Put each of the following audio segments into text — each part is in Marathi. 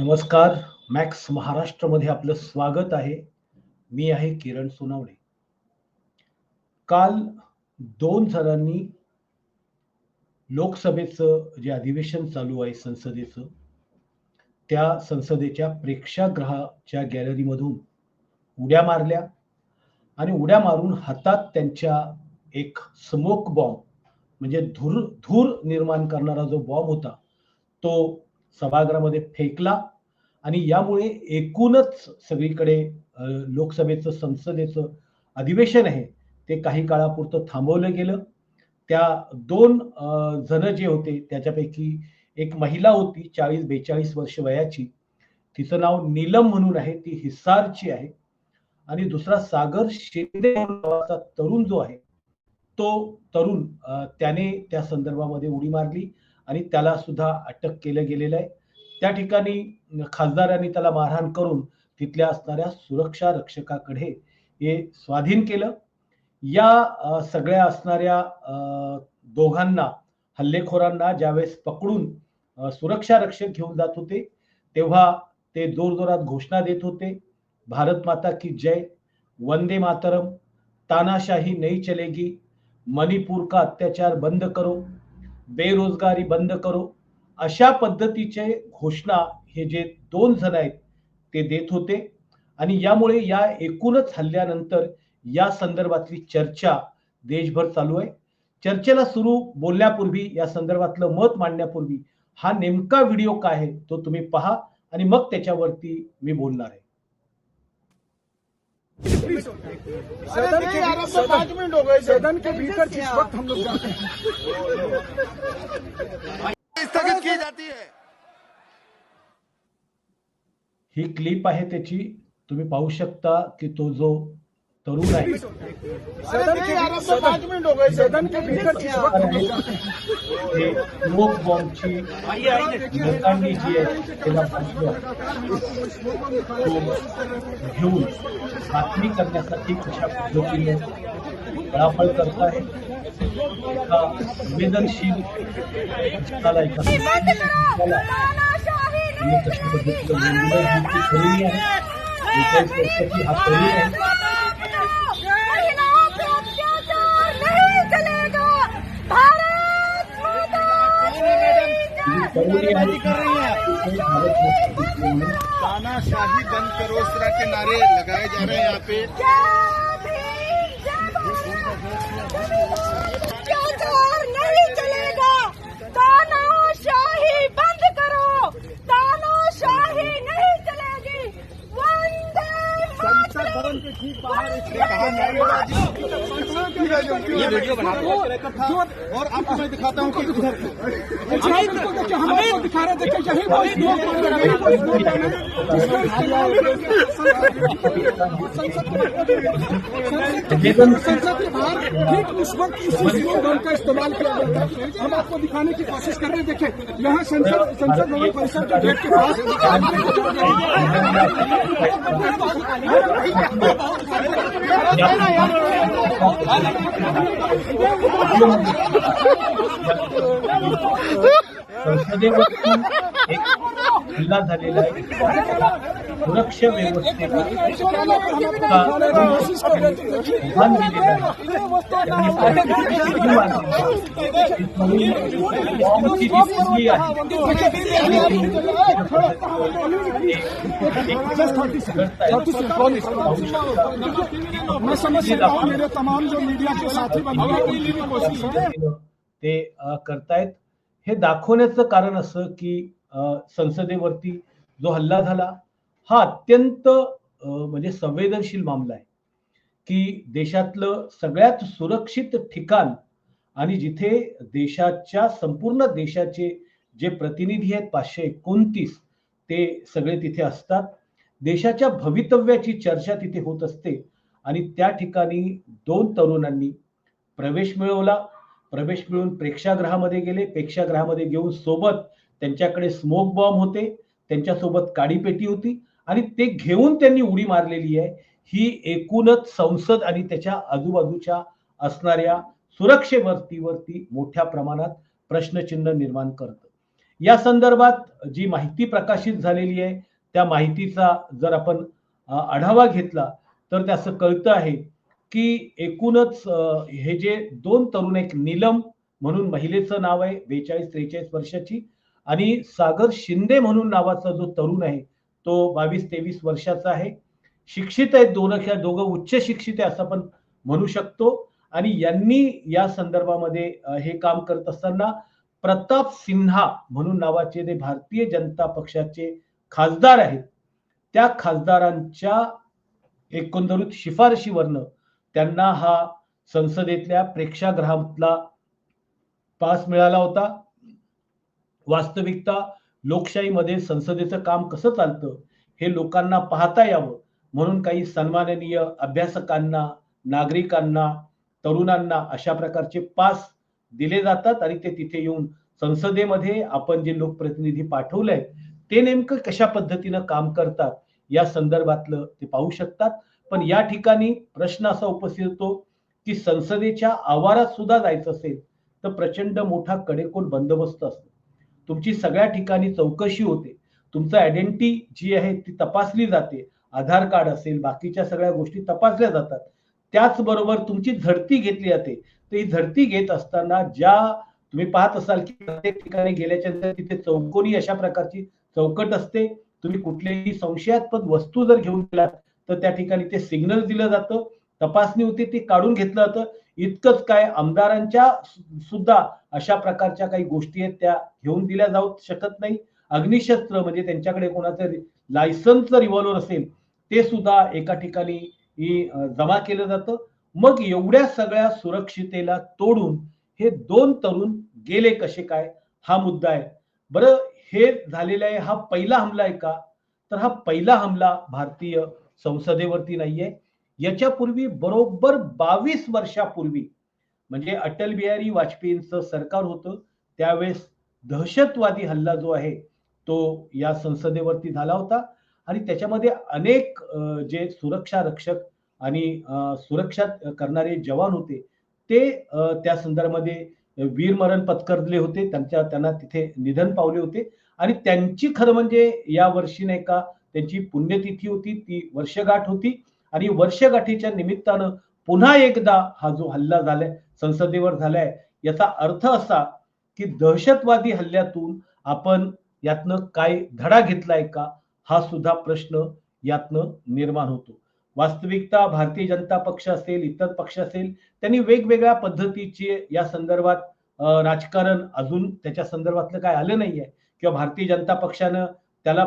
नमस्कार मॅक्स महाराष्ट्रमध्ये आपलं स्वागत आहे. मी आहे किरण सोनावणे. काल दोन जणांनी लोकसभेचं जे अधिवेशन चालू आहे संसदेचं त्या संसदेच्या प्रेक्षागृहाच्या गॅलरीमधून उड्या मारल्या आणि उड्या मारून हातात त्यांच्या एक स्मोक बॉम्ब म्हणजे धूर धूर निर्माण करणारा जो बॉम्ब होता तो सभागृहामध्ये फेकला आणि यामुळे एकूणच सगळीकडे लोकसभेचं संसदेचं अधिवेशन आहे ते काही काळापुरतं थांबवलं गेलं. त्या दोन जण जे होते त्याच्यापैकी एक महिला होती चाळीस बेचाळीस वर्ष वयाची. तिचं नाव नीलम म्हणून आहे ती हिसारची आहे. आणि दुसरा सागर शिंदे नावाचा तरुण जो आहे तो तरुण त्याने त्या संदर्भामध्ये उडी मारली. आणि त्याला सुद्धा अटक केलं गेलेलं आहे. त्या ठिकाणी खासदारांनी त्याला मारहाण करून तिथल्या असणाऱ्या सुरक्षा रक्षकाकडे हे स्वाधीन केलं. या सगळ्या असणाऱ्या दोघांना हल्लेखोरांना ज्यावेळेस पकडून सुरक्षा रक्षक घेऊन जात होते तेव्हा ते जोरजोरात घोषणा देत होते भारत माता की जय वंदे मातरम तानाशाही नहीं चलेगी मणिपूर का अत्याचार बंद करो बेरोजगारी बंद करो. अशा पद्धतीचे घोषणा हे जे दोन जण आहेत ते देत होते. आणि यामुळे या एकूणच हल्ल्यानंतर या संदर्भातली चर्चा देशभर चालू आहे. चर्चेला सुरू बोलण्यापूर्वी या संदर्भातलं मत मांडण्यापूर्वी हा नेमका व्हिडिओ काय आहे तो तुम्ही पहा. आणि मग त्याच्यावरती मी बोलणार आहे. सदन के से पाँच मिनट हो गए सदन के भीतर जिस वक्त हम लोग जाते हैं? स्थगित की जाती है। ही क्लिप आहे त्याची तुम्ही पाहू शकता की तो जो तरुण आहे। सदन के आराम से पाँच मिनट हो गए सदन के भीतर जिस वक्त हम लोग जाते हैं ते स्मोक बॉम्बची लोकांनी जी आहे त्याला पाठवलं. तो घेऊन बातमी करण्यासाठी कशा पद्धतीने बळापळ करताय? एका संवेदनशील पक्षाला एका बंद करो! तानाशाही त्यांनी कशा पद्धतीनं निर्णय घेतली ठरवली आहे? बेचाळीस वर्षाची हा तरुण आहे महिलाओं पे अत्याचार नहीं चलेगा भारत माता की ही तरुणी आहे कर रही हैं ती भारत माता की जय. तानाशाही बंद करो इस तरह के नारे लगाए जा रहे हैं यहाँ पे। अत्याचार नहीं चलेगा तानाशाही बंद करो तानाशाही नहीं चलेगी वंदे संसद भवन के ठीक बाहर एक कहा नारेबाजी ये वीडियो बना और आपको मैं दिखाता हूँ कि हम दिखा रहे थे यही संसद के बाहर ठीक उस वक्त स्लोगन का इस्तेमाल किया जाता है हम आपको दिखाने की कोशिश कर रहे हैं। देखें यहाँ संसद संसद भवन परिसर के गेट के पास झालेला आहे सुरक्षा व्यवस्थेला आव्हान दिलेलं आहे आहे तमाम जो मीडिया के साथी ते करतायत. हे दाखवण्याचं कारण असं की संसदेवरती जो हल्ला झाला हा अत्यंत म्हणजे संवेदनशील मामला आहे. की देशातलं सगळ्यात सुरक्षित ठिकाण आणि जिथे देशाच्या संपूर्ण देशाचे जे प्रतिनिधी आहेत पाचशे एकोणतीस ते सगळे तिथे असतात. देशाच्या भवितव्याची चर्चा तिथे होत असते आणि त्या ठिकाणी दोन तरुणांनी प्रवेश मिळवला. प्रवेश मिळवून प्रेक्षागृहामध्ये गेले. प्रेक्षागृहामध्ये घेऊन सोबत त्यांच्याकडे स्मोक बॉम्ब होते. त्यांच्यासोबत काडीपेटी होती. आणि ते घेऊन त्यांनी उडी मारलेली आहे. ही एकूणच संसद आणि त्याच्या आजूबाजूच्या असणाऱ्या सुरक्षेवरतीवरती मोठ्या प्रमाणात प्रश्नचिन्ह निर्माण करतं. या संदर्भात जी माहिती प्रकाशित झालेली आहे त्या माहितीचा जर आपण आढावा घेतला तर त्याचं कळतं आहे की एकूणच हे जे दोन तरुण एक नीलम म्हणून महिलेचं नाव आहे बेचाळीस त्रेचाळीस वर्षाची आणि सागर शिंदे म्हणून नावाचा जो तरुण आहे तो बावीस तेवीस वर्षाचा आहे. शिक्षित आहेत दोन दोघं उच्च शिक्षित आहे असं आपण म्हणू शकतो. आणि यांनी या संदर्भामध्ये हे काम करत असताना प्रताप सिन्हा म्हणून नावाचे जे भारतीय जनता पक्षाचे खासदार आहेत त्या खासदारांच्या एकंदरीत शिफारशीवरनं त्यांना हा संसदेतल्या प्रेक्षागृहातला पास मिळाला होता. वास्तविकता लोकशाहीमध्ये संसदेचं काम कसं चालतं हे लोकांना पाहता यावं. म्हणून काही सन्माननीय अभ्यासकांना नागरिकांना तरुणांना अशा प्रकारचे पास दिले जातात आणि ते तिथे येऊन संसदेमध्ये आपण जे लोकप्रतिनिधी पाठवलंय ते नेमकं कशा पद्धतीनं काम करतात या संदर्भातलं ते पाहू शकतात. पण या ठिकाणी प्रश्न असा उपस्थित होतो की संसदेच्या आवारात सुद्धा जायचं असेल तर प्रचंड मोठा कडेकोट बंदोबस्त असतो. तुमची सगळ्या ठिकाणी चौकशी होते. तुमचं आयडेंटिटी जी आहे ती तपासली जाते. आधार कार्ड असेल बाकीच्या सगळ्या गोष्टी तपासल्या जातात. त्याचबरोबर तुमची झडती घेतली जाते. तर ही झडती घेत असताना ज्या तुम्ही पाहत असाल की प्रत्येक ठिकाणी गेल्याच्यानंतर तिथे चौकोनी अशा प्रकारची चौकट असते. तुम्ही कुठलीही संशयास्पद वस्तू जर घेऊन गेलात तर त्या ठिकाणी ते सिग्नल दिलं जातं. तपासणी होते ती काढून घेतलं जातं. इतकंच काय आमदारांच्या सुद्धा अशा प्रकारच्या काही गोष्टी आहेत त्या घेऊन दिल्या जाऊ शकत नाही. अग्निशस्त्र म्हणजे त्यांच्याकडे कोणाचं लायसन्सचं रिव्हॉल्वर असेल ते सुद्धा एका ठिकाणी जमा केलं जातं. मग एवढ्या सगळ्या सुरक्षितेला तोडून हे दोन तरुण गेले कसे काय? हा मुद्दा आहे. बरं हे झालेलं आहे हा पहिला हमला आहे का? तर हा पहिला हमला भारतीय संसदेवरती नाहीये. याच्यापूर्वी बरोबर बावीस वर्षापूर्वी म्हणजे अटल बिहारी वाजपेयींचं सरकार होतं त्यावेळेस दहशतवादी हल्ला जो आहे तो या संसदेवरती झाला होता. आणि त्याच्यामध्ये अनेक जे सुरक्षा रक्षक आणि सुरक्षा करणारे जवान होते ते त्या संदर्भामध्ये वीरमरण पत्करले होते. त्यांच्या त्यांना तिथे निधन पावले होते. आणि त्यांची खरं म्हणजे या वर्षी नाही का त्यांची पुण्यतिथी होती ती वर्षगाठ होती. आणि वर्षगाठीच्या निमित्तानं पुन्हा एकदा हा जो हल्ला झालाय संसदेवर झालाय याचा अर्थ असा की दहशतवादी हल्ल्यातून आपण यातनं काय धडा घेतलाय का हा सुद्धा प्रश्न यातनं निर्माण होतो. वास्तविकता भारतीय जनता पक्ष असेल इतर पक्ष असेल त्यांनी वेगवेगळ्या पद्धतीचे या संदर्भात राजकारण अजून त्याच्या संदर्भातलं काय आलं नाहीये. किंवा भारतीय जनता पक्षानं त्याला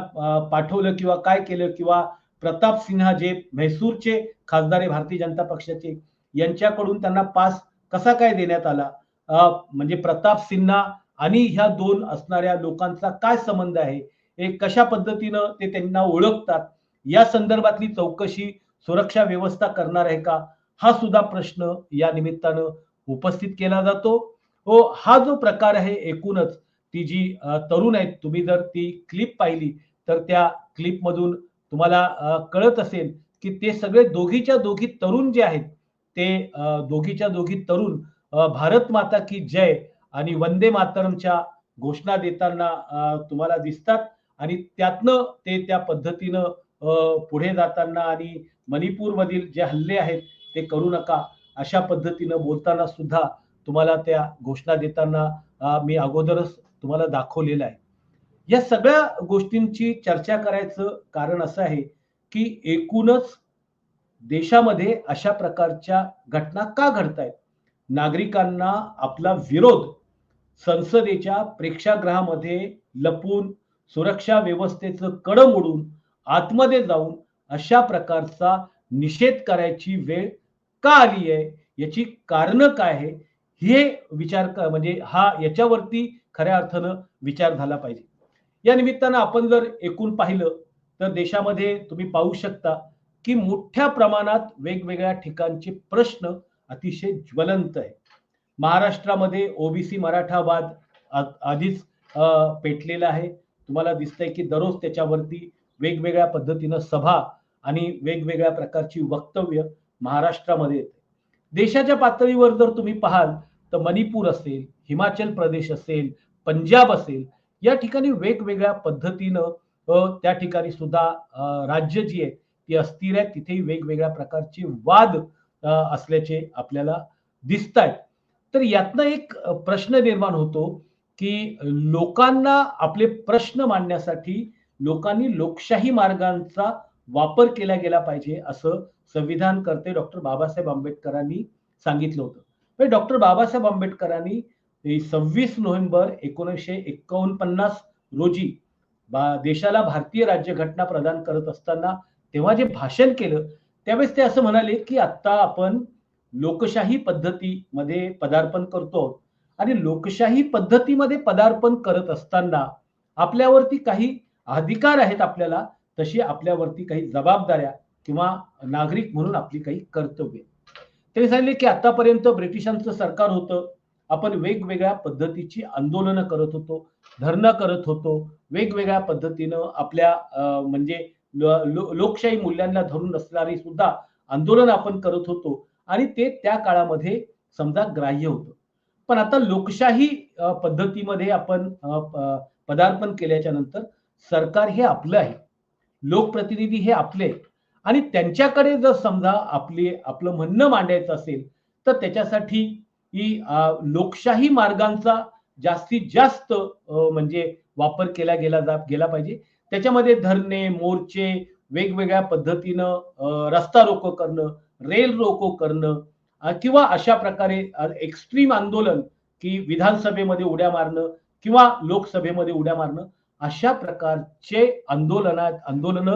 पाठवलं किंवा काय केलं किंवा प्रताप सिन्हा जे म्हैसूरचे खासदार भारतीय जनता पक्षाचे यांच्याकडून त्यांना पास कसा काय देण्यात आला? म्हणजे प्रताप सिन्हा आणि ह्या दोन असणाऱ्या लोकांचा काय संबंध आहे? हे कशा पद्धतीनं ते त्यांना ओळखतात? या संदर्भातली चौकशी सुरक्षा व्यवस्था करणार आहे का? हा सुद्धा प्रश्न या निमित्तानं उपस्थित केला जातो. हो हा जो प्रकार आहे एकूणच ती जी तरुण आहेत तुम्ही जर ती क्लिप पाहिली तर त्या क्लिपमधून तुम्हाला कळत असेल की ते सगळे दोघीच्या दोघी तरुण जे आहेत ते दोघीच्या दोघी तरुण भारत माता की जय आणि वंदे मातरमच्या घोषणा देताना तुम्हाला दिसतात आणि त्यातनं ते त्या पद्धतीनं पुढे जाताना आणि मणिपूरमधील जे हल्ले आहेत ते करू नका. अशा पद्धतीनं बोलताना सुद्धा तुम्हाला त्या घोषणा देताना मी अगोदरच तुम्हाला दाखवलेलं आहे. या सगळ्या गोष्टींची चर्चा करायचं कारण असं आहे की एकूणच देशामध्ये अशा प्रकारच्या घटना का घडतायत? नागरिकांना आपला विरोध संसदेच्या प्रेक्षागृहामध्ये लपून सुरक्षा व्यवस्थेचं कडं मोडून आतमध्ये जाऊन अशा प्रकारचा निषेध करायची वेळ का आली आहे? याची कारणं काय आहे? हे विचार म्हणजे हा याच्यावरती खऱ्या अर्थानं विचार झाला पाहिजे. या निमित्तानं आपण जर एकूण पाहिलं तर देशामध्ये तुम्ही पाहू शकता की मोठ्या प्रमाणात वेगवेगळ्या ठिकाणचे प्रश्न अतिशय ज्वलंत आहे महाराष्ट्रामध्ये ओबीसी मराठा वाद आधीच पेटलेला आहे. तुम्हाला दिसतंय की दररोज त्याच्यावरती वेगवेगळ्या पद्धतीनं सभा आणि वेगवेगळ्या प्रकारची वक्तव्य महाराष्ट्रामध्ये येते. देशाच्या पातळीवर जर तुम्ही पाहाल तर मणिपूर असेल हिमाचल प्रदेश असेल पंजाब असेल या ठिकाणी वेगवेगळ्या पद्धतीनं त्या ठिकाणी सुद्धा राज्य जी आहेत ती अस्थिर आहेत. तिथेही वेगवेगळ्या प्रकारचे वाद असल्याचे आपल्याला दिसत आहेत तर यातनं एक प्रश्न निर्माण होतो की लोकांना आपले प्रश्न मांडण्यासाठी लोकांनी लोकशाही मार्गांचा वापर केला गेला पाहिजे असं संविधान करते डॉक्टर बाबासाहेब आंबेडकरांनी सांगितलं होतं. म्हणजे डॉक्टर बाबासाहेब आंबेडकरांनी सव्वीस नोव्हेंबर एकोणीसशे एकोणपन्नास रोजी बा- देशाला भारतीय राज्यघटना प्रदान करत असताना तेव्हा जे भाषण केलं त्यावेळेस ते असं म्हणाले की आता आपण लोकशाही पद्धतीमध्ये पदार्पण करतो आणि लोकशाही पद्धतीमध्ये पदार्पण करत असताना आपल्यावरती काही अधिकार आहेत आपल्याला तशी आपल्यावरती काही जबाबदाऱ्या किंवा नागरिक म्हणून आपली काही कर्तव्य. त्यांनी सांगितले की आतापर्यंत ब्रिटिशांचं सरकार होतं आपण वेगवेगळ्या पद्धतीची आंदोलनं करत होतो धरणं करत होतो वेगवेगळ्या पद्धतीनं आपल्या अं, म्हणजे लोकशाही मूल्यांना धरून असणारी सुद्धा आंदोलन आपण करत होतो आणि ते त्या काळामध्ये समजा ग्राह्य होतं. पण आता लोकशाही पद्धतीमध्ये आपण पदार्पण केल्याच्यानंतर सरकार हे आपलं आहे. लोकप्रतिनिधी हे आपले आणि त्यांच्याकडे जर समजा आपले आपलं म्हणणं मांडायचं असेल तर त्याच्यासाठी की लोकशाही मार्गांचा जास्तीत जास्त म्हणजे वापर केला गेला जा गेला पाहिजे. त्याच्यामध्ये धरणे मोर्चे वेगवेगळ्या पद्धतीनं रस्ता रोको करणं रेल रोको करणं किंवा अशा प्रकारे एक्स्ट्रीम आंदोलन की विधानसभेमध्ये उड्या मारणं किंवा लोकसभेमध्ये उड्या मारणं अशा प्रकारचे आंदोलना आंदोलन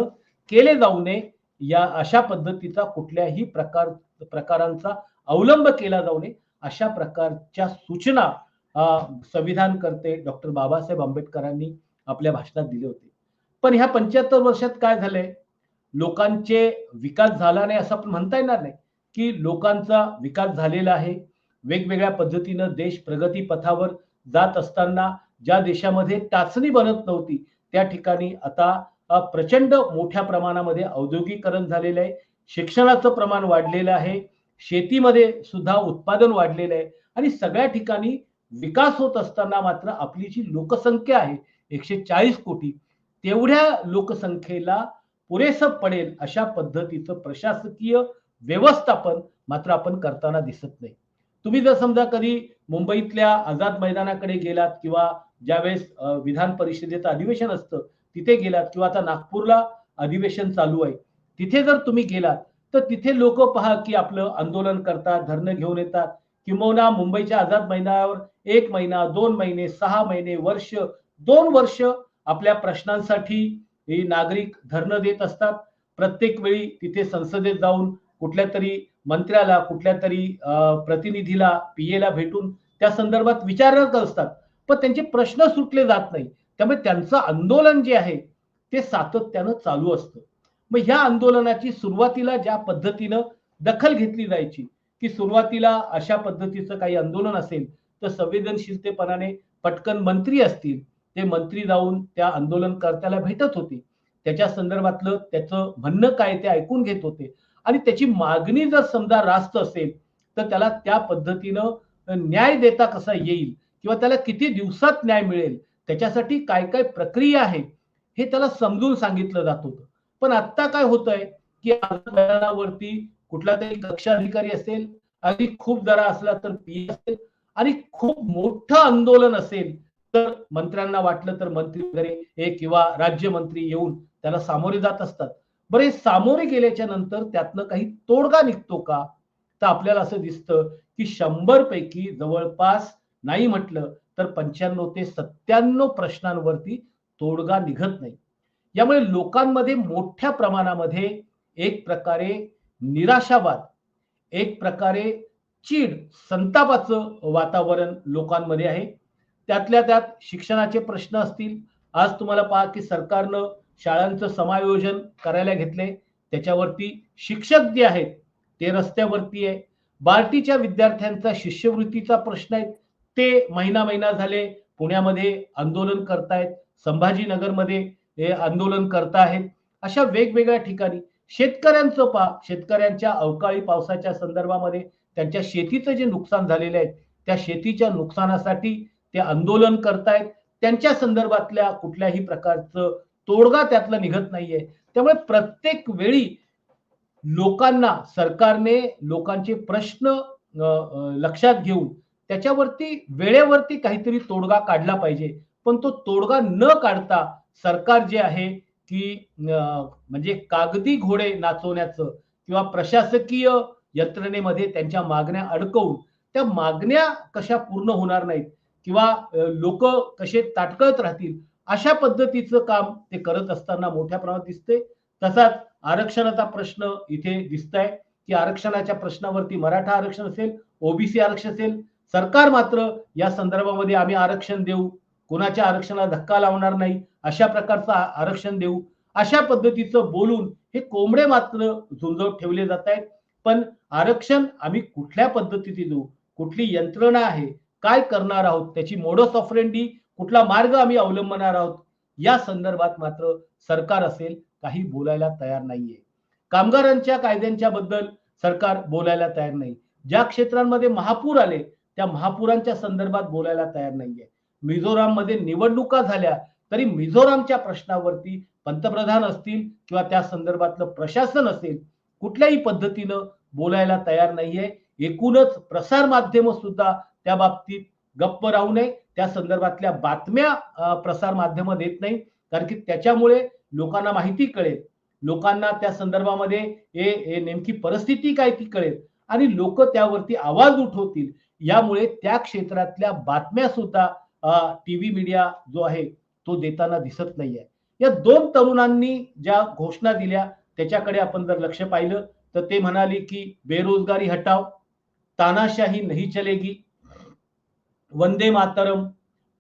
केले जाऊ नये. या अशा पद्धतीचा कुठल्याही प्रकार प्रकारांचा अवलंब केला जाऊ नये. अशा प्रकारच्या सूचना संविधान करते डॉक्टर बाबासाहेब आंबेडकरांनी आपल्या भाषणात दिले होते. पण ह्या पंच्याहत्तर वर्षात काय झालंय? लोकांचे विकास झाला नाही असं आपण म्हणता येणार नाही की लोकांचा विकास झालेला आहे. वेगवेगळ्या पद्धतीनं देश प्रगती पथावर जात असताना ज्या देशामध्ये टाचणी बनत नव्हती त्या ठिकाणी आता प्रचंड मोठ्या प्रमाणामध्ये औद्योगिकरण झालेलं आहे. शिक्षणाचं प्रमाण वाढलेलं आहे. शेतीमध्ये सुद्धा उत्पादन वाढलेलं आहे. आणि सगळ्या ठिकाणी विकास होत असताना मात्र आपली जी लोकसंख्या आहे एकशे चाळीस कोटी तेवढ्या लोकसंख्येला पुरेसं पडेल अशा पद्धतीचं प्रशासकीय व्यवस्थापन मात्र आपण करताना दिसत नाही. तुम्ही जर समजा कधी मुंबईतल्या आझाद मैदानाकडे गेलात किंवा ज्यावेळेस विधान परिषदेचं अधिवेशन असतं तिथे गेलात किंवा आता नागपूरला अधिवेशन चालू आहे तिथे जर तुम्ही गेलात तर तिथे लोक पहा की आपलं आंदोलन करतात धरणं घेऊन येतात. किंबहुना मुंबईच्या आझाद मैदानावर एक महिना दोन महिने सहा महिने वर्ष दोन वर्ष आपल्या प्रश्नांसाठी नागरिक धरणं देत असतात. प्रत्येक वेळी तिथे संसदेत जाऊन कुठल्या तरी मंत्र्याला कुठल्या तरी प्रतिनिधीला पी एला भेटून त्या संदर्भात विचारत असतात पण त्यांचे प्रश्न सुटले जात नाही त्यामुळे त्यांचं आंदोलन जे आहे ते सातत्यानं चालू असतं. मग ह्या आंदोलनाची सुरुवातीला ज्या पद्धतीनं दखल घेतली जायची की सुरुवातीला अशा पद्धतीचं काही आंदोलन असेल तर संवेदनशीलतेपणाने पटकन मंत्री असतील ते मंत्री जाऊन त्या आंदोलनकर्त्याला भेटत होते. त्याच्या संदर्भातलं त्याचं म्हणणं काय ते ऐकून घेत होते. आणि त्याची मागणी जर समजा रास्त असेल तर त्याला त्या पद्धतीनं न्याय देता कसा येईल? किंवा त्याला किती दिवसात न्याय मिळेल? त्याच्यासाठी काय काय प्रक्रिया आहे? हे त्याला समजून सांगितलं जात होतं. पण आता काय होतंय की मैदानावरती कुठला तरी कक्षाधिकारी असेल आणि खूप जरा असला तर पी असेल आणि खूप मोठं आंदोलन असेल तर मंत्र्यांना वाटलं तर मंत्री वगैरे हे किंवा राज्यमंत्री येऊन त्याला सामोरे जात असतात. बरं हे सामोरे गेल्याच्यानंतर त्यातनं काही तोडगा निघतो का? तर आपल्याला असं दिसतं की शंभर पैकी जवळपास नाही म्हटलं तर पंच्याण्णव ते सत्त्याण्णव प्रश्नांवरती तोडगा निघत नाही. यामुळे लोकांमध्ये मोठ्या प्रमाणामध्ये एक प्रकारे निराशावाद एक प्रकारे चीड संतापाचं वातावरण लोकांमध्ये आहे. त्यातल्या त्यात शिक्षणाचे प्रश्न असतील. आज तुम्हाला पहा की सरकारनं शाळांचं समायोजन करायला घेतले. त्याच्यावरती शिक्षक जे आहेत ते रस्त्यावरती आहे. बार्टीच्या विद्यार्थ्यांचा शिष्यवृत्तीचा प्रश्न आहे. ते महिना महिना झाले पुण्यामध्ये आंदोलन करतायत. संभाजीनगरमध्ये हे आंदोलन करताहेत अशा वेगवेगळ्या ठिकाणी शेतकऱ्यांचं पा शेतकऱ्यांच्या अवकाळी पावसाच्या संदर्भामध्ये त्यांच्या शेतीचं जे नुकसान झालेलं आहे त्या शेतीच्या नुकसानासाठी ते आंदोलन करतायत. त्यांच्या संदर्भातल्या कुठल्याही प्रकारचं तोडगा त्यातलं निघत नाहीये. त्यामुळे प्रत्येक वेळी लोकांना सरकारने लोकांचे प्रश्न लक्षात घेऊन त्याच्यावरती वेळेवरती काहीतरी तोडगा काढला पाहिजे. पण तो तोडगा न काढता सरकार जे आहे की म्हणजे कागदी घोडे नाचवण्याचं किंवा प्रशासकीय यंत्रणेमध्ये त्यांच्या मागण्या अडकवून त्या मागण्या कशा पूर्ण होणार नाहीत किंवा लोक कसे ताटकळत राहतील अशा पद्धतीचं काम ते करत असताना मोठ्या प्रमाणात दिसते तसाच आरक्षणाचा प्रश्न इथे दिसतंय की आरक्षणाच्या प्रश्नावरती मराठा आरक्षण असेल ओबीसी आरक्षण असेल सरकार मात्र या संदर्भामध्ये आम्ही आरक्षण देऊ कोणाच्या आरक्षणाला धक्का लावणार नाही अशा प्रकारचं आरक्षण देऊ. अशा पद्धतीचं बोलून हे कोंबडे मात्र झुंजवत ठेवले जात आहेत. पण आरक्षण आम्ही कुठल्या पद्धतीने देऊ? कुठली यंत्रणा आहे? काय करणार आहोत? त्याची मोडस ऑफरेंडी कुठला मार्ग आम्ही अवलंबणार आहोत? या संदर्भात मात्र सरकार असेल काही बोलायला तयार नाहीये. कामगारांच्या कायद्यांच्या बद्दल सरकार बोलायला तयार नाही. ज्या क्षेत्रांमध्ये महापूर आले त्या महापुरांच्या संदर्भात बोलायला तयार नाहीये. मिझोराममध्ये निवडणुका झाल्या तरी मिझोरामच्या प्रश्नावरती पंतप्रधान असतील किंवा त्या संदर्भातलं प्रशासन असेल कुठल्याही पद्धतीनं बोलायला तयार नाहीये. एकूणच प्रसार माध्यम सुद्धा त्या बाबतीत गप्प राहू नये. त्या संदर्भातल्या बातम्या प्रसार माध्यम देत नाही कारण की त्याच्यामुळे लोकांना माहिती कळेल. लोकांना त्या संदर्भामध्ये हे नेमकी परिस्थिती काय ती कळेल. आणि लोक त्यावरती आवाज उठवतील. यामुळे त्या क्षेत्रातल्या बातम्या सुद्धा टीव्ही मीडिया जो आहे तो देताना दिसत नाहीये. या दोन तरुणांनी ज्या घोषणा दिल्या त्याच्याकडे आपण जर लक्ष पाहिलं तर ते म्हणाले की बेरोजगारी हटाव तानाशाही नहीं चलेगी वंदे मातरम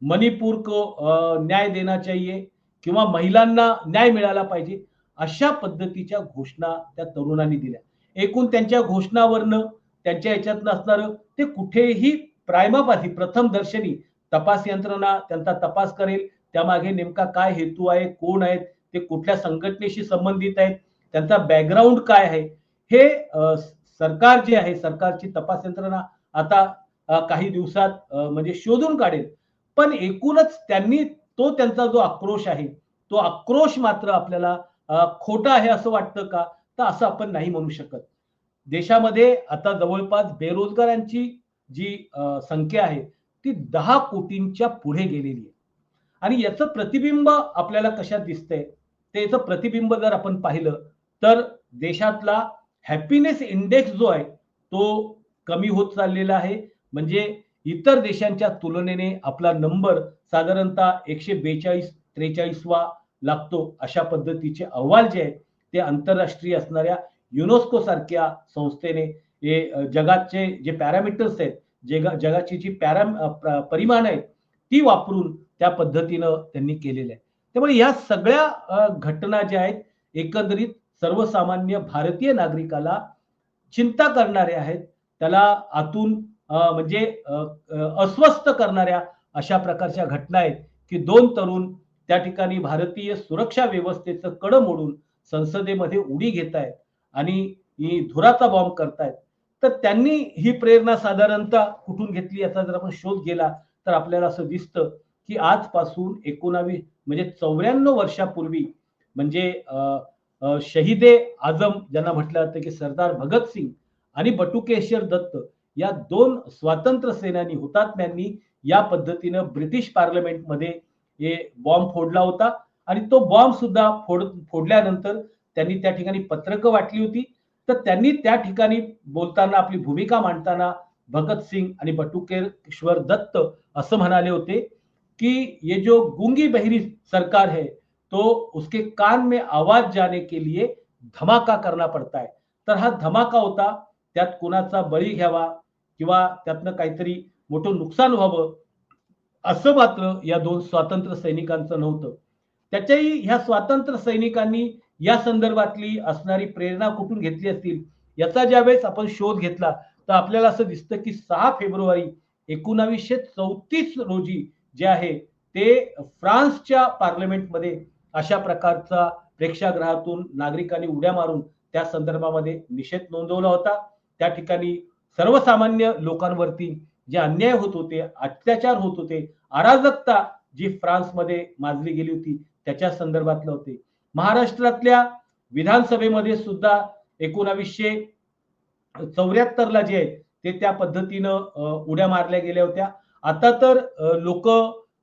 मणिपूर को न्याय देना चाहिए किंवा महिलांना न्याय मिळाला पाहिजे अशा पद्धतीच्या घोषणा त्या तरुणांनी दिल्या. एकूण त्यांच्या घोषणावरनं त्यांच्या याच्यातनं असणारं ते कुठेही प्रायमापाधी प्रथम दर्शनी तपास यंत्रणा त्यांचा तपास करेल. त्यामागे नेमका काय हेतू आहे कोण आहेत ते कुठल्या संघटनेशी संबंधित आहेत त्यांचा बॅकग्राऊंड काय आहे? हे सरकार जे आहे सरकारची तपास यंत्रणा आता काही दिवसात म्हणजे शोधून काढेल. पण एकूणच त्यांनी तो त्यांचा जो आक्रोश आहे तो आक्रोश मात्र आपल्याला खोटा आहे असं वाटतं का? तर असं आपण नाही म्हणू शकत. देशामध्ये आता जवळपास बेरोजगारांची जी संख्या आहे ती दहा कोटींच्या पुढे गेलेली आहे. आणि याचं प्रतिबिंब आपल्याला कशात दिसतंय? ते याचं प्रतिबिंब जर आपण पाहिलं तर देशातला हॅपीनेस इंडेक्स जो आहे तो कमी होत चाललेला आहे. म्हणजे इतर देशांच्या तुलनेने आपला नंबर साधारणतः एकशे बेचाळीस त्रेचाळीसवा लागतो अशा पद्धतीचे अहवाल जे आहेत ते आंतरराष्ट्रीय असणाऱ्या युनेस्को सारख्या संस्थेने हे जगाचे जे पॅरामीटर्स आहेत जगा जगाची जी पॅरा परिमाण आहे ती वापरून त्या पद्धतीनं त्यांनी केलेलं आहे. त्यामुळे या सगळ्या घटना ज्या आहेत एकंदरीत सर्वसामान्य भारतीय नागरिकाला चिंता करणाऱ्या आहेत. त्याला आतून म्हणजे अस्वस्थ करणाऱ्या अशा प्रकारच्या घटना आहेत की दोन तरुण त्या ठिकाणी भारतीय सुरक्षा व्यवस्थेचं कडं मोडून संसदेमध्ये उडी घेत आहेत आणि धुराचा बॉम्ब करतायत. तर त्यांनी ही प्रेरणा साधारणतः कुठून घेतली याचा जर आपण शोध गेला तर आपल्याला असं दिसतं की आजपासून एकोणावीस म्हणजे चौऱ्याण्णव वर्षापूर्वी म्हणजे शहीदे आजम ज्यांना म्हटलं जातं की सरदार भगतसिंग आणि बटुकेश्वर दत्त या दोन स्वातंत्र्य सेनानी हुतात्म्यांनी या पद्धतीनं ब्रिटिश पार्लमेंटमध्ये हे बॉम्ब फोडला होता. आणि तो बॉम्ब सुद्धा फोड फोडल्यानंतर त्यांनी त्या ठिकाणी पत्रकं वाटली होती. तर त्यांनी त्या ठिकाणी बोलताना आपली भूमिका मांडताना भगतसिंग आणि बटुकेश्वर दत्त असं म्हणाले होते कि ये जो गुंगी बहिरी सरकार है तो उसके कान में आवाज जाने के लिए धमाका करना पड़ता है. तर हा धमाका होता त्यात कोणाचा बळी घ्यावा किंवा त्यातनं काहीतरी मोठं नुकसान व्हावं असं मात्र या दोन स्वातंत्र्य सैनिकांचं नव्हतं. त्याच्याही ह्या स्वातंत्र्य सैनिकांनी या संदर्भातली असणारी प्रेरणा कुठून घेतली असतील याचा ज्यावेळेस आपण शोध घेतला तर आपल्याला असं दिसतं की सहा फेब्रुवारी एकोणावीसशे चौतीस रोजी जे आहे ते फ्रान्सच्या पार्लमेंटमध्ये अशा प्रकारचा प्रेक्षागृहातून नागरिकांनी उड्या मारून त्या संदर्भामध्ये निषेध नोंदवला होता. त्या ठिकाणी सर्वसामान्य लोकांवरती जे अन्याय होत होते अत्याचार होत होते अराजकता जी फ्रान्समध्ये माजली गेली होती त्याच्या संदर्भातलं होते. महाराष्ट्रातल्या विधानसभेमध्ये सुद्धा एकोणावीसशे चौऱ्याहत्तरला जे आहे ते त्या पद्धतीनं उड्या मारल्या गेल्या होत्या. आता तर लोक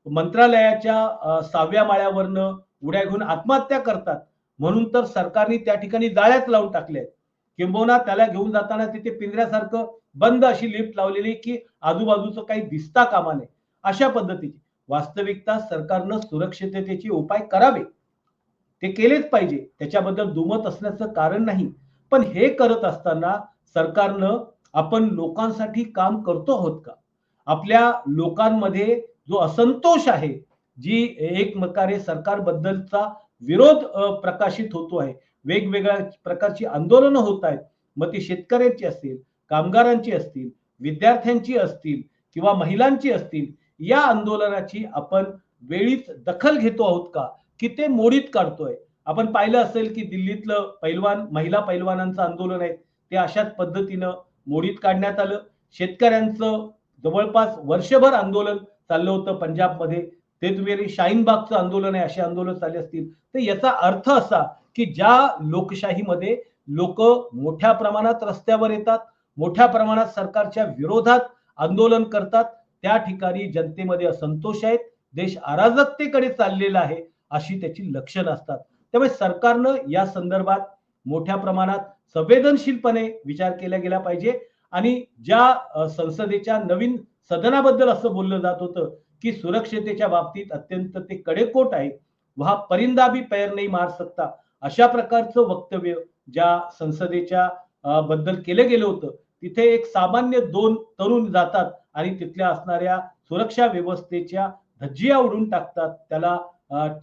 मंत्रालयाच्या सहाव्या माळ्यावरनं उड्या घेऊन आत्महत्या करतात. म्हणून तर सरकारने त्या ठिकाणी जाळ्याच लावून टाकल्या आहेत. किंबहुना त्याला घेऊन जाताना तिथे पिंजऱ्यासारखं बंद अशी लिफ्ट लावलेली की आजूबाजूचं काही दिसता कामा नये. अशा पद्धतीची वास्तविकता सरकारनं सुरक्षिततेचे उपाय करावे. ते केलेच पाहिजे. त्याच्याबद्दल दुमत असण्याचं कारण नाही. पण हे करत असताना सरकारनं आपण लोकांसाठी काम करतो आहोत का? आपल्या लोकांमध्ये जो असंतोष आहे जी एक प्रकारे सरकारबद्दलचा विरोध प्रकाशित होतो आहे वेगवेगळ्या प्रकारची आंदोलनं होत आहेत मग ती शेतकऱ्यांची असतील कामगारांची असतील विद्यार्थ्यांची असतील किंवा महिलांची असतील या आंदोलनाची आपण वेळीच दखल घेतो आहोत का? की ते मोडीत काढतोय? आपण पाहिलं असेल की दिल्लीतलं पैलवान महिला पैलवानांचं आंदोलन आहे. ते अशाच पद्धतीनं मोडीत काढण्यात आलं. शेतकऱ्यांचं जवळपास वर्षभर आंदोलन चाललं होतं पंजाबमध्ये. ते तुम्ही शाहीनबागचं आंदोलन आहे असे आंदोलन चालले असतील. तर याचा अर्थ असा की ज्या लोकशाहीमध्ये लोक मोठ्या प्रमाणात रस्त्यावर येतात मोठ्या प्रमाणात सरकारच्या विरोधात आंदोलन करतात त्या ठिकाणी जनतेमध्ये असंतोष आहेत देश अराजकतेकडे चाललेला आहे. अशी त्याची लक्षणं असतात. त्यामुळे सरकारनं या संदर्भात मोठ्या प्रमाणात संवेदनशीलपणे विचार केला गेला पाहिजे. आणि ज्या संसदेच्या नवीन सदनाबद्दल असं बोललं जात होतं की सुरक्षतेच्या बाबतीत अत्यंत ते कडेकोट आहे वहा परिंदा भी पैर नाही मार सकता अशा प्रकारचं वक्तव्य ज्या संसदेच्या बद्दल केलं गेलं होतं तिथे एक सामान्य दोन तरुण जातात आणि तिथल्या असणाऱ्या सुरक्षा व्यवस्थेच्या धज्जिया उडून टाकतात. त्याला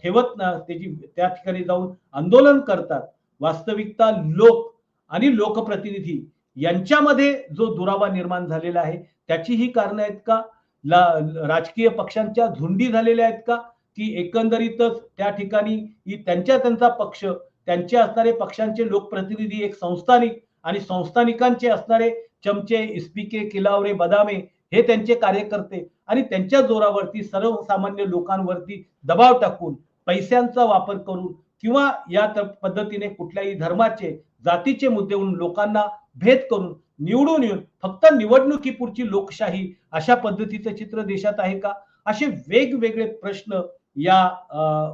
ठेवत ना त्याची त्या ठिकाणी जाऊन आंदोलन करतात वास्तविकता लोक आणि लोकप्रतिनिधी यांच्यामध्ये जो दुरावा निर्माण झालेला आहे त्याची ही कारणं आहेत का? ला- राजकीय पक्षांच्या झुंडी झालेल्या आहेत का? की एकंदरीतच त्या ठिकाणी त्यांच्या त्यांचा पक्ष त्यांचे असणारे पक्षांचे लोकप्रतिनिधी एक संस्थानिक आणि संस्थानिकांचे असणारे चमचे इस्पिके किलावरे बदामे हे त्यांचे कार्यकर्ते आणि त्यांच्या जोरावरती सर्वसामान्य लोकांवरती दबाव टाकून पैशांचा वापर करून किंवा या पद्धतीने कुठल्याही धर्माचे जातीचे मुद्देहून लोकांना भेद करून निवडून येऊन फक्त निवडणुकीपुरची लोकशाही अशा पद्धतीचं चित्र देशात आहे का? असे वेगवेगळे प्रश्न या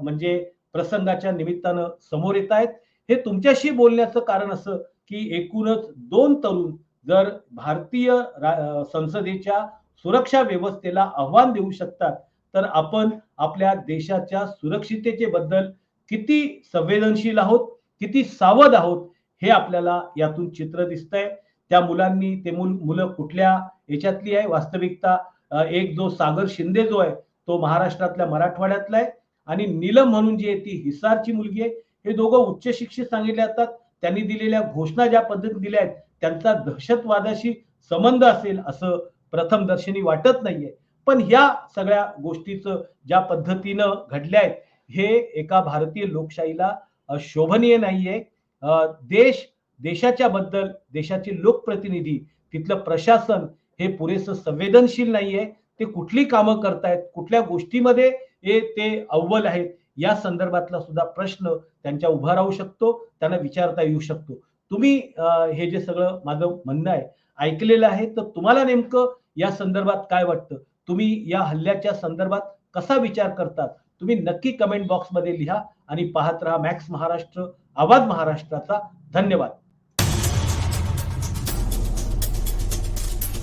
म्हणजे प्रसंगाच्या निमित्तानं समोर येत आहेत. हे तुमच्याशी बोलण्याचं कारण असं की एकूणच दोन तरुण जर भारतीय रा- संसदेच्या सुरक्षा व्यवस्थेला आव्हान देऊ शकतात. तर आपण आपल्या देशाच्या सुरक्षिततेचे बद्दल किती संवेदनशील आहोत किती सावध आहोत हे आपल्याला यातून चित्र दिसतंय. त्या मुलांनी ते मुल मुलं कुठल्या याच्यातली आहे? वास्तविकता एक जो सागर शिंदे जो आहे तो महाराष्ट्रातल्या मराठवाड्यातला आहे. आणि नीलम म्हणून जी आहे ती हिसारची मुलगी आहे. हे दोघं उच्च शिक्षित सांगितले जातात. त्यांनी दिलेल्या घोषणा ज्या पद्धतीने दिल्या आहेत त्यांचा दहशतवादाशी संबंध असेल असं प्रथम दर्शनी वाटत नाहीये. पण ह्या सगळ्या गोष्टीचं ज्या पद्धतीनं घडल्या आहेत हे एका भारतीय लोकशाहीला शोभनीय नाहीये. देश देशाच्या बद्दल देशाचे लोकप्रतिनिधी तिथलं प्रशासन हे पुरेसं संवेदनशील नाहीये. ते कुठली कामं करतायत कुठल्या गोष्टीमध्ये हे ते अव्वल आहेत या संदर्भातला सुद्धा प्रश्न त्यांच्या उभा राहू शकतो त्यांना विचारता येऊ शकतो. तुम्ही हे जे सगळं माझं म्हणणं आहे ऐकलेलं आहे तर तुम्हाला नेमकं या संदर्भात काय वाटतं? तुम्ही या हल्ल्याच्या संदर्भात कसा विचार करतात? तुम्ही नक्की कमेंट बॉक्समध्ये लिहा आणि पाहत राहा मॅक्स महाराष्ट्र आवाज महाराष्ट्राचा. धन्यवाद.